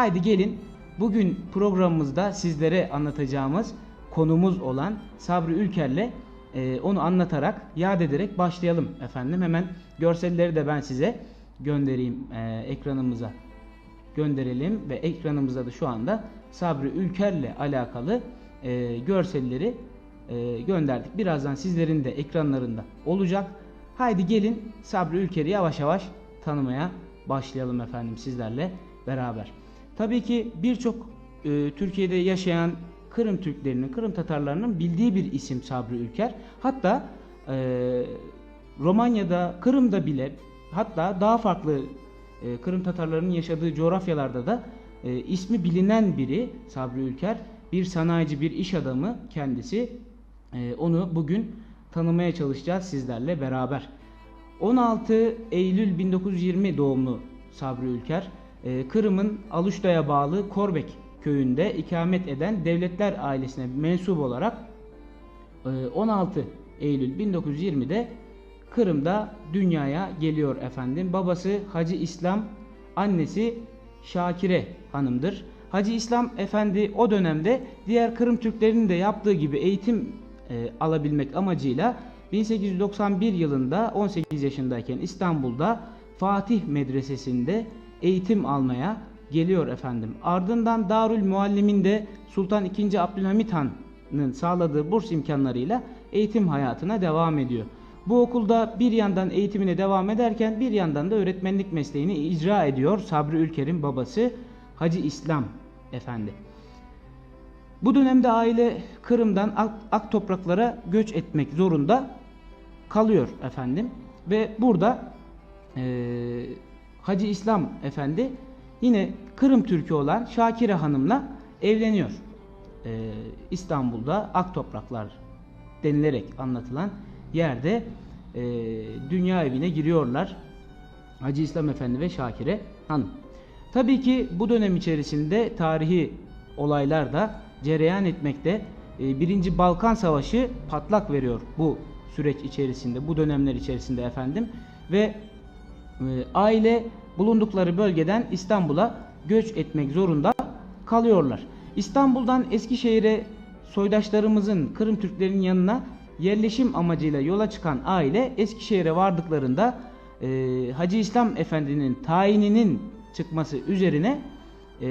Haydi gelin bugün programımızda sizlere anlatacağımız konumuz olan Sabri Ülker'le e, onu anlatarak, yad ederek başlayalım efendim. Hemen görselleri de ben size göndereyim e, ekranımıza gönderelim ve ekranımıza da şu anda Sabri Ülker'le alakalı e, görselleri e, gönderdik. Birazdan sizlerin de ekranlarında olacak. Haydi gelin Sabri Ülker'i yavaş yavaş tanımaya başlayalım efendim sizlerle beraber. Tabii ki birçok e, Türkiye'de yaşayan Kırım Türklerinin, Kırım Tatarlarının bildiği bir isim Sabri Ülker. Hatta e, Romanya'da, Kırım'da bile hatta daha farklı e, Kırım Tatarlarının yaşadığı coğrafyalarda da e, ismi bilinen biri Sabri Ülker. Bir sanayici, bir iş adamı kendisi. E, onu bugün tanımaya çalışacağız sizlerle beraber. 16 Eylül 1920 doğumlu Sabri Ülker, Kırım'ın Aluşta'ya bağlı Korbek köyünde ikamet eden devletler ailesine mensup olarak e, 16 Eylül 1920'de Kırım'da dünyaya geliyor efendim. Babası Hacı İslam, annesi Şakire hanımdır. Hacı İslam Efendi o dönemde diğer Kırım Türklerinin de yaptığı gibi eğitim e, alabilmek amacıyla 1891 yılında 18 yaşındayken İstanbul'da Fatih Medresesi'nde eğitim almaya geliyor efendim. Ardından Darül Muallim'inde Sultan II. Abdülhamit Han'ın sağladığı burs imkanlarıyla eğitim hayatına devam ediyor. Bu okulda bir yandan eğitimine devam ederken bir yandan da öğretmenlik mesleğini icra ediyor Sabri Ülker'in babası Hacı İslam Efendi. Bu dönemde aile Kırım'dan ak, ak topraklara göç etmek zorunda kalıyor efendim ve burada e, Hacı İslam Efendi yine Kırım Türkü olan Şakire Hanım'la evleniyor. E, İstanbul'da ak topraklar denilerek anlatılan yerde e, dünya evine giriyorlar. Hacı İslam Efendi ve Şakire Hanım. Tabii ki bu dönem içerisinde tarihi olaylar da cereyan etmekte. E, Birinci Balkan Savaşı patlak veriyor bu süreç içerisinde, bu dönemler içerisinde efendim. Ve aile bulundukları bölgeden İstanbul'a göç etmek zorunda kalıyorlar. İstanbul'dan Eskişehir'e soydaşlarımızın, Kırım Türklerinin yanına yerleşim amacıyla yola çıkan aile Eskişehir'e vardıklarında e, Hacı İslam Efendi'nin tayininin çıkması üzerine e,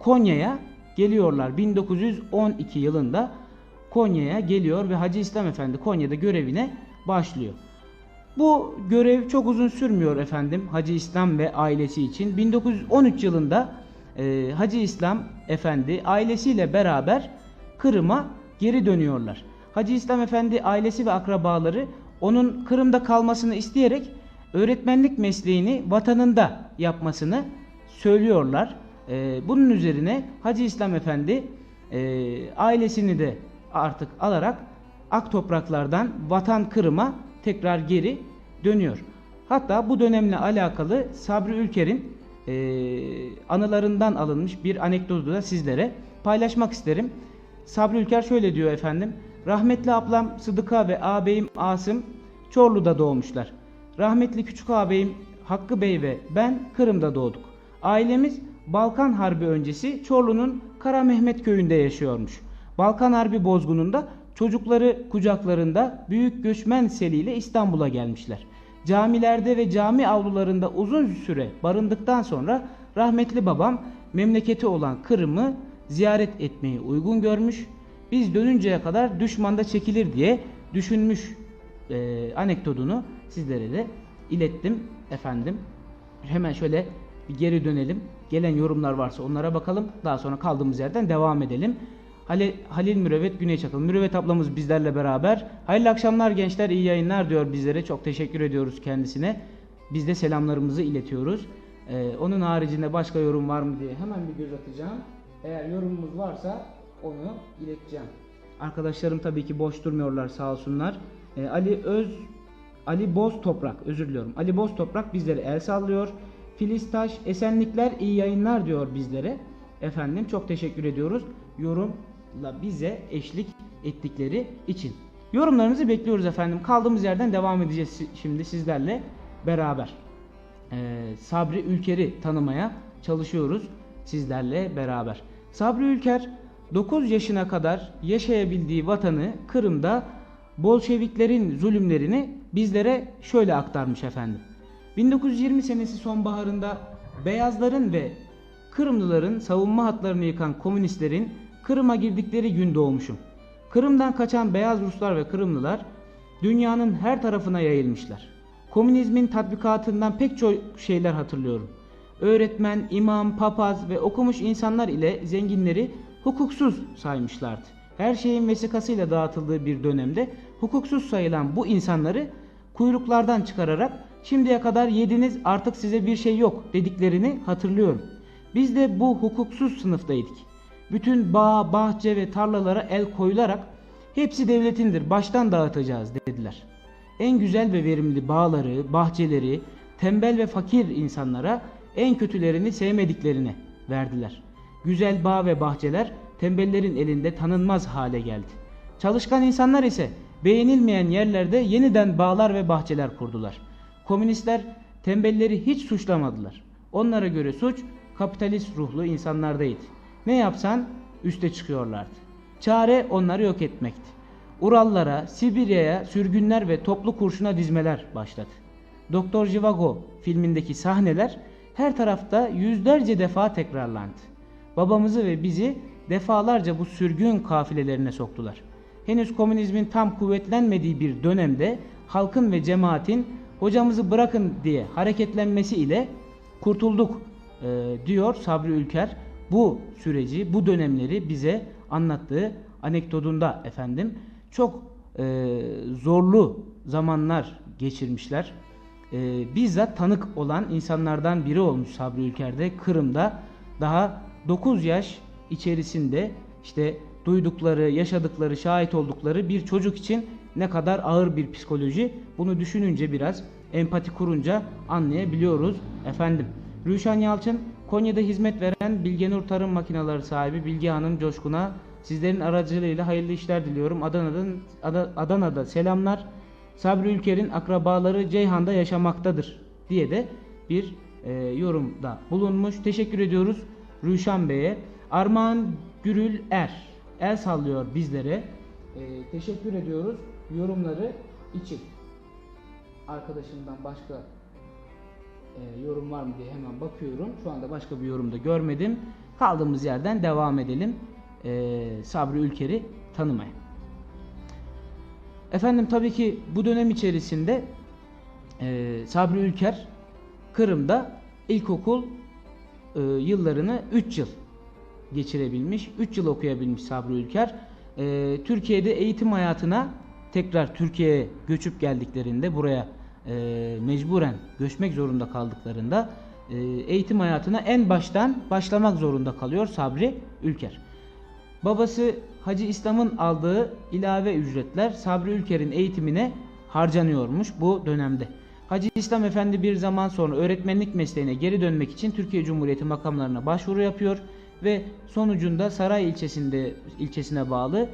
Konya'ya geliyorlar. 1912 yılında Konya'ya geliyor ve Hacı İslam Efendi Konya'da görevine başlıyor. Bu görev çok uzun sürmüyor efendim Hacı İslam ve ailesi için. 1913 yılında e, Hacı İslam Efendi ailesiyle beraber Kırım'a geri dönüyorlar. Hacı İslam Efendi ailesi ve akrabaları onun Kırım'da kalmasını isteyerek öğretmenlik mesleğini vatanında yapmasını söylüyorlar. Ee, bunun üzerine Hacı İslam Efendi e, ailesini de artık alarak ak topraklardan vatan Kırım'a tekrar geri dönüyor. Hatta bu dönemle alakalı Sabri Ülker'in e, anılarından alınmış bir anekdotu da sizlere paylaşmak isterim. Sabri Ülker şöyle diyor efendim. Rahmetli ablam Sıdıka ve ağabeyim Asım Çorlu'da doğmuşlar. Rahmetli küçük ağabeyim Hakkı Bey ve ben Kırım'da doğduk. Ailemiz Balkan Harbi öncesi Çorlu'nun Kara Mehmet köyünde yaşıyormuş. Balkan Harbi bozgununda çocukları kucaklarında büyük göçmen seliyle İstanbul'a gelmişler. Camilerde ve cami avlularında uzun süre barındıktan sonra rahmetli babam memleketi olan Kırım'ı ziyaret etmeyi uygun görmüş. Biz dönünceye kadar düşmanda çekilir diye düşünmüş e, anekdotunu sizlere de ilettim efendim. Hemen şöyle bir geri dönelim. Gelen yorumlar varsa onlara bakalım. Daha sonra kaldığımız yerden devam edelim. Halil, Halil Mürüvvet Güney Çakıl. Mürüvvet ablamız bizlerle beraber. Hayırlı akşamlar gençler, iyi yayınlar diyor bizlere. Çok teşekkür ediyoruz kendisine. Biz de selamlarımızı iletiyoruz. Ee, onun haricinde başka yorum var mı diye hemen bir göz atacağım. Eğer yorumumuz varsa onu ileteceğim. Arkadaşlarım tabii ki boş durmuyorlar sağ olsunlar. Ee, Ali Öz Ali Boz Toprak özür diliyorum. Ali Boz Toprak bizlere el sallıyor. Filiz Taş Esenlikler iyi yayınlar diyor bizlere. Efendim çok teşekkür ediyoruz. Yorumla bize eşlik ettikleri için. Yorumlarınızı bekliyoruz efendim. Kaldığımız yerden devam edeceğiz şimdi sizlerle beraber. Ee, Sabri Ülker'i tanımaya çalışıyoruz sizlerle beraber. Sabri Ülker 9 yaşına kadar yaşayabildiği vatanı Kırım'da Bolşeviklerin zulümlerini bizlere şöyle aktarmış efendim. 1920 senesi sonbaharında beyazların ve Kırımlıların savunma hatlarını yıkan komünistlerin Kırım'a girdikleri gün doğmuşum. Kırım'dan kaçan beyaz Ruslar ve Kırımlılar dünyanın her tarafına yayılmışlar. Komünizmin tatbikatından pek çok şeyler hatırlıyorum. Öğretmen, imam, papaz ve okumuş insanlar ile zenginleri hukuksuz saymışlardı. Her şeyin vesikasıyla dağıtıldığı bir dönemde hukuksuz sayılan bu insanları kuyruklardan çıkararak şimdiye kadar yediniz artık size bir şey yok dediklerini hatırlıyorum. Biz de bu hukuksuz sınıftaydık. Bütün bağ, bahçe ve tarlalara el koyularak hepsi devletindir baştan dağıtacağız dediler. En güzel ve verimli bağları, bahçeleri, tembel ve fakir insanlara en kötülerini sevmediklerini verdiler. Güzel bağ ve bahçeler tembellerin elinde tanınmaz hale geldi. Çalışkan insanlar ise beğenilmeyen yerlerde yeniden bağlar ve bahçeler kurdular. Komünistler tembelleri hiç suçlamadılar. Onlara göre suç kapitalist ruhlu insanlardaydı. Ne yapsan üste çıkıyorlardı. Çare onları yok etmekti. Urallara, Sibirya'ya sürgünler ve toplu kurşuna dizmeler başladı. Doktor Jivago filmindeki sahneler her tarafta yüzlerce defa tekrarlandı. Babamızı ve bizi defalarca bu sürgün kafilelerine soktular. Henüz komünizmin tam kuvvetlenmediği bir dönemde halkın ve cemaatin hocamızı bırakın diye hareketlenmesi ile kurtulduk e, diyor Sabri Ülker. Bu süreci, bu dönemleri bize anlattığı anekdotunda efendim çok e, zorlu zamanlar geçirmişler. E, bizzat tanık olan insanlardan biri olmuş Sabri Ülker'de Kırım'da daha 9 yaş içerisinde işte duydukları, yaşadıkları, şahit oldukları bir çocuk için ne kadar ağır bir psikoloji bunu düşününce biraz empati kurunca anlayabiliyoruz efendim. Rüşen Yalçın Konya'da hizmet veren Bilgenur Tarım Makineleri sahibi Bilge Hanım Coşkun'a sizlerin aracılığıyla hayırlı işler diliyorum. Adana'dan Ada- Adana'da selamlar. Sabri Ülker'in akrabaları Ceyhan'da yaşamaktadır diye de bir e, yorumda bulunmuş. Teşekkür ediyoruz Rüşan Bey'e. Armağan Gürül Er el sallıyor bizlere. E, teşekkür ediyoruz yorumları için. Arkadaşımdan başka e, yorum var mı diye hemen bakıyorum. Şu anda başka bir yorum da görmedim. Kaldığımız yerden devam edelim. E, Sabri Ülker'i tanımaya. Efendim tabii ki bu dönem içerisinde e, Sabri Ülker Kırım'da ilkokul e, yıllarını 3 yıl geçirebilmiş. 3 yıl okuyabilmiş Sabri Ülker. E, Türkiye'de eğitim hayatına tekrar Türkiye'ye göçüp geldiklerinde buraya e, mecburen göçmek zorunda kaldıklarında e, eğitim hayatına en baştan başlamak zorunda kalıyor Sabri Ülker. Babası Hacı İslam'ın aldığı ilave ücretler Sabri Ülker'in eğitimine harcanıyormuş bu dönemde. Hacı İslam Efendi bir zaman sonra öğretmenlik mesleğine geri dönmek için Türkiye Cumhuriyeti makamlarına başvuru yapıyor ve sonucunda Saray ilçesinde ilçesine bağlı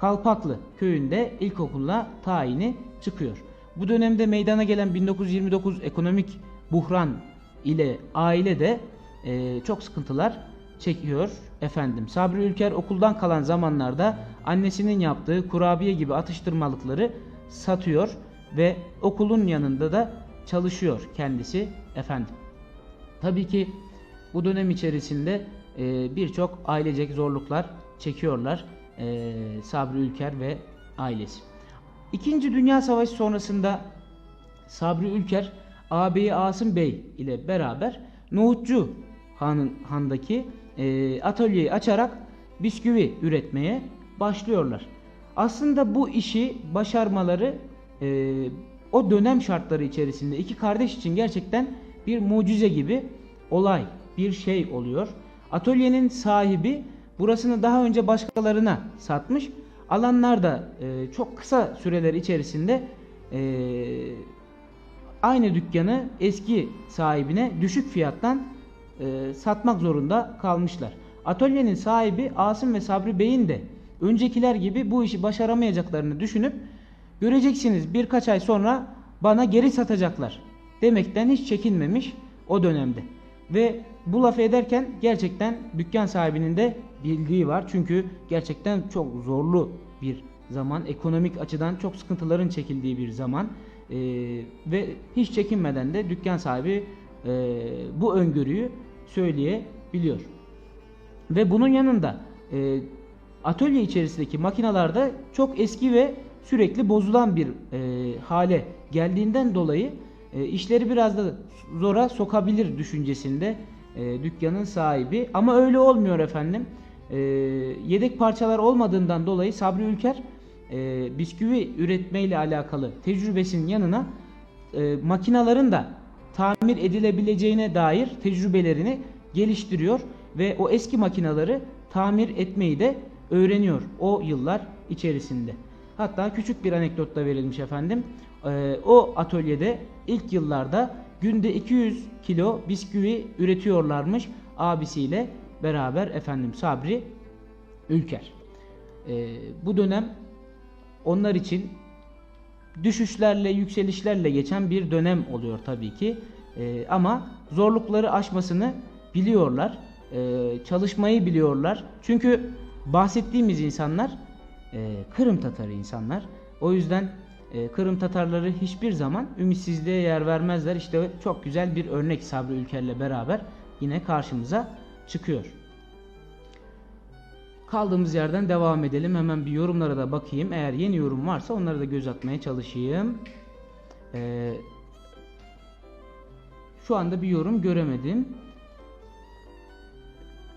Kalpaklı köyünde ilkokulla tayini çıkıyor. Bu dönemde meydana gelen 1929 ekonomik buhran ile aile de e, çok sıkıntılar çekiyor efendim. Sabri Ülker okuldan kalan zamanlarda annesinin yaptığı kurabiye gibi atıştırmalıkları satıyor ve okulun yanında da çalışıyor kendisi efendim. Tabii ki bu dönem içerisinde e, birçok ailecek zorluklar çekiyorlar e, Sabri Ülker ve ailesi. İkinci Dünya Savaşı sonrasında Sabri Ülker ağabeyi Asım Bey ile beraber Nohutçu Han'ın handaki e, atölyeyi açarak bisküvi üretmeye başlıyorlar. Aslında bu işi başarmaları e, o dönem şartları içerisinde iki kardeş için gerçekten bir mucize gibi olay, bir şey oluyor. Atölyenin sahibi burasını daha önce başkalarına satmış. Alanlar da e, çok kısa süreler içerisinde e, aynı dükkanı eski sahibine düşük fiyattan e, satmak zorunda kalmışlar. Atölyenin sahibi Asım ve Sabri Bey'in de öncekiler gibi bu işi başaramayacaklarını düşünüp göreceksiniz birkaç ay sonra bana geri satacaklar demekten hiç çekinmemiş o dönemde. Ve bu lafı ederken gerçekten dükkan sahibinin de bildiği var. Çünkü gerçekten çok zorlu bir zaman. Ekonomik açıdan çok sıkıntıların çekildiği bir zaman. Ee, ve hiç çekinmeden de dükkan sahibi e, bu öngörüyü söyleyebiliyor. Ve bunun yanında e, atölye içerisindeki makinalarda çok eski ve sürekli bozulan bir e, hale geldiğinden dolayı e, işleri biraz da zora sokabilir düşüncesinde e, dükkanın sahibi. Ama öyle olmuyor efendim. E, yedek parçalar olmadığından dolayı Sabri Ülker e, bisküvi üretmeyle alakalı tecrübesinin yanına e, makinaların da tamir edilebileceğine dair tecrübelerini geliştiriyor ve o eski makinaları tamir etmeyi de öğreniyor o yıllar içerisinde. Hatta küçük bir anekdot da verilmiş efendim. Ee, o atölyede ilk yıllarda günde 200 kilo bisküvi üretiyorlarmış abisiyle beraber efendim Sabri Ülker. Ee, bu dönem onlar için düşüşlerle yükselişlerle geçen bir dönem oluyor tabii ki. Ee, ama zorlukları aşmasını biliyorlar. Ee, çalışmayı biliyorlar. Çünkü bahsettiğimiz insanlar e, Kırım Tatarı insanlar. O yüzden e, Kırım Tatarları hiçbir zaman ümitsizliğe yer vermezler. İşte çok güzel bir örnek Sabri Ülker'le beraber yine karşımıza çıkıyor. Kaldığımız yerden devam edelim. Hemen bir yorumlara da bakayım. Eğer yeni yorum varsa onlara da göz atmaya çalışayım. Ee, şu anda bir yorum göremedim.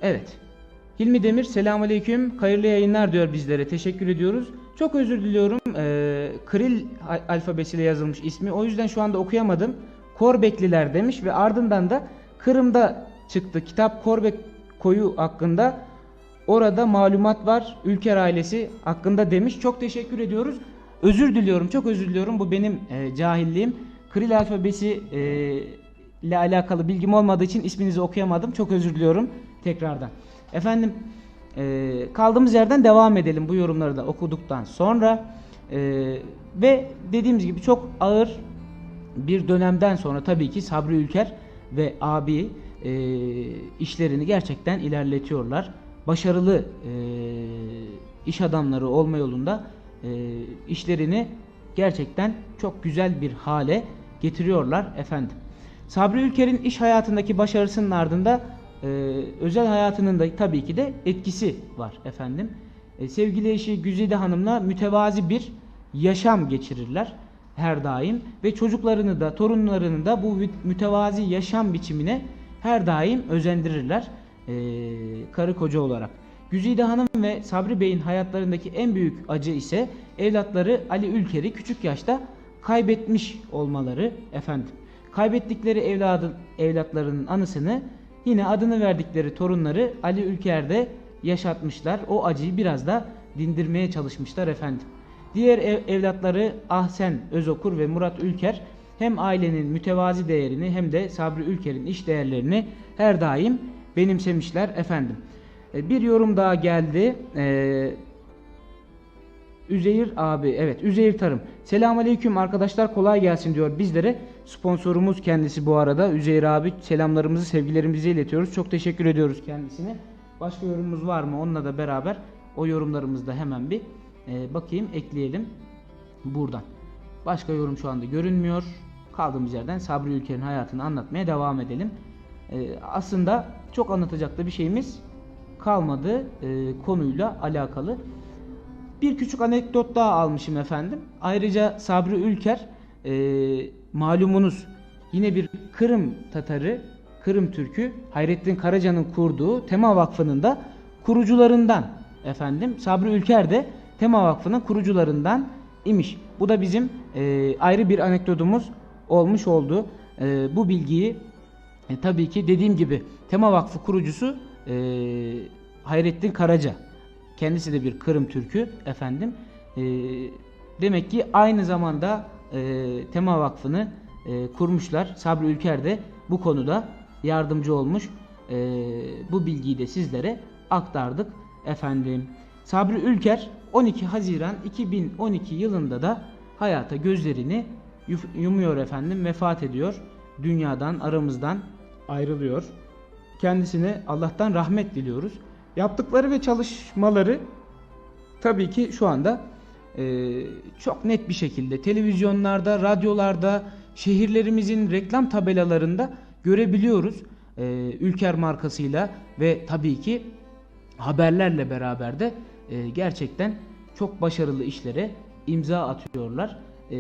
Evet. Hilmi Demir selamünaleyküm. Hayırlı yayınlar diyor bizlere. Teşekkür ediyoruz. Çok özür diliyorum. Ee, Kril al- alfabesiyle yazılmış ismi. O yüzden şu anda okuyamadım. Korbekliler demiş ve ardından da Kırım'da çıktı. Kitap Korbek koyu hakkında orada malumat var. Ülker ailesi hakkında demiş. Çok teşekkür ediyoruz. Özür diliyorum. Çok özür diliyorum. Bu benim e, cahilliğim. Kril alfabesi e, ile alakalı bilgim olmadığı için isminizi okuyamadım. Çok özür diliyorum tekrardan. Efendim e, kaldığımız yerden devam edelim bu yorumları da okuduktan sonra E, ve dediğimiz gibi çok ağır bir dönemden sonra tabii ki Sabri Ülker ve abi e, işlerini gerçekten ilerletiyorlar. Başarılı e, iş adamları olma yolunda e, işlerini gerçekten çok güzel bir hale getiriyorlar efendim. Sabri Ülker'in iş hayatındaki başarısının ardında e, özel hayatının da tabii ki de etkisi var efendim. E, sevgili eşi Güzide Hanım'la mütevazi bir yaşam geçirirler her daim ve çocuklarını da torunlarını da bu mü- mütevazi yaşam biçimine her daim özendirirler e, karı koca olarak. Güzide Hanım ve Sabri Bey'in hayatlarındaki en büyük acı ise evlatları Ali Ülker'i küçük yaşta kaybetmiş olmaları efendim. Kaybettikleri evladın evlatlarının anısını yine adını verdikleri torunları Ali Ülker'de yaşatmışlar. O acıyı biraz da dindirmeye çalışmışlar efendim. Diğer ev- evlatları Ahsen Özokur ve Murat Ülker hem ailenin mütevazi değerini hem de Sabri Ülker'in iş değerlerini her daim benimsemişler efendim. E, Bir yorum daha geldi. Ee, Üzeyir abi evet Üzeyir Tarım. Selamünaleyküm arkadaşlar kolay gelsin diyor bizlere. Sponsorumuz kendisi bu arada. Üzeyir abi selamlarımızı sevgilerimizi iletiyoruz. Çok teşekkür ediyoruz kendisine. Başka yorumumuz var mı? Onunla da beraber o yorumlarımızda hemen bir e, bakayım ekleyelim buradan. Başka yorum şu anda görünmüyor. Kaldığımız yerden Sabri Ülker'in hayatını anlatmaya devam edelim. E, aslında çok anlatacak da bir şeyimiz kalmadı e, konuyla alakalı. Bir küçük anekdot daha almışım efendim. Ayrıca Sabri Ülker e, malumunuz yine bir Kırım Tatarı, Kırım Türkü Hayrettin Karaca'nın kurduğu Tema Vakfı'nın da kurucularından efendim. Sabri Ülker de Tema Vakfı'nın kurucularından imiş. Bu da bizim e, ayrı bir anekdotumuz olmuş oldu. E, bu bilgiyi e, tabii ki dediğim gibi Tema Vakfı kurucusu e, Hayrettin Karaca. Kendisi de bir Kırım Türkü efendim. E, demek ki aynı zamanda e, Tema Vakfı'nı e, kurmuşlar. Sabri Ülker de bu konuda yardımcı olmuş. E, bu bilgiyi de sizlere aktardık efendim. Sabri Ülker 12 Haziran 2012 yılında da hayata gözlerini yumuyor efendim. Vefat ediyor. Dünyadan aramızdan ayrılıyor kendisine Allah'tan rahmet diliyoruz. Yaptıkları ve çalışmaları tabii ki şu anda e, çok net bir şekilde televizyonlarda, radyolarda, şehirlerimizin reklam tabelalarında görebiliyoruz. E, Ülker markasıyla ve tabii ki haberlerle beraber de e, gerçekten çok başarılı işlere imza atıyorlar. E,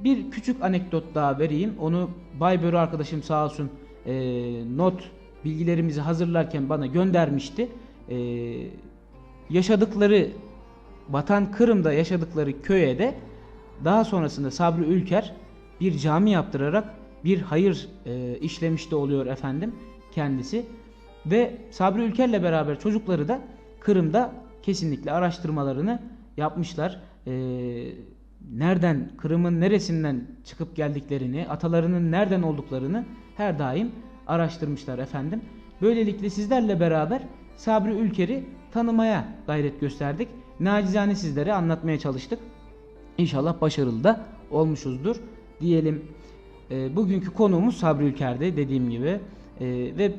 bir küçük anekdot daha vereyim. Onu Baybörü arkadaşım sağ olsun e, not bilgilerimizi hazırlarken bana göndermişti. E, yaşadıkları Vatan Kırım'da yaşadıkları köye de daha sonrasında Sabri Ülker bir cami yaptırarak bir hayır e, işlemiş de oluyor efendim kendisi. Ve Sabri Ülker'le beraber çocukları da Kırım'da kesinlikle araştırmalarını yapmışlar. E, nereden, Kırım'ın neresinden çıkıp geldiklerini, atalarının nereden olduklarını her daim araştırmışlar efendim. Böylelikle sizlerle beraber Sabri Ülker'i tanımaya gayret gösterdik. Nacizane sizlere anlatmaya çalıştık. İnşallah başarılı da olmuşuzdur diyelim. E, bugünkü konuğumuz Sabri Ülker'de dediğim gibi E, ve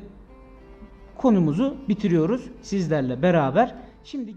konumuzu bitiriyoruz sizlerle beraber. Şimdi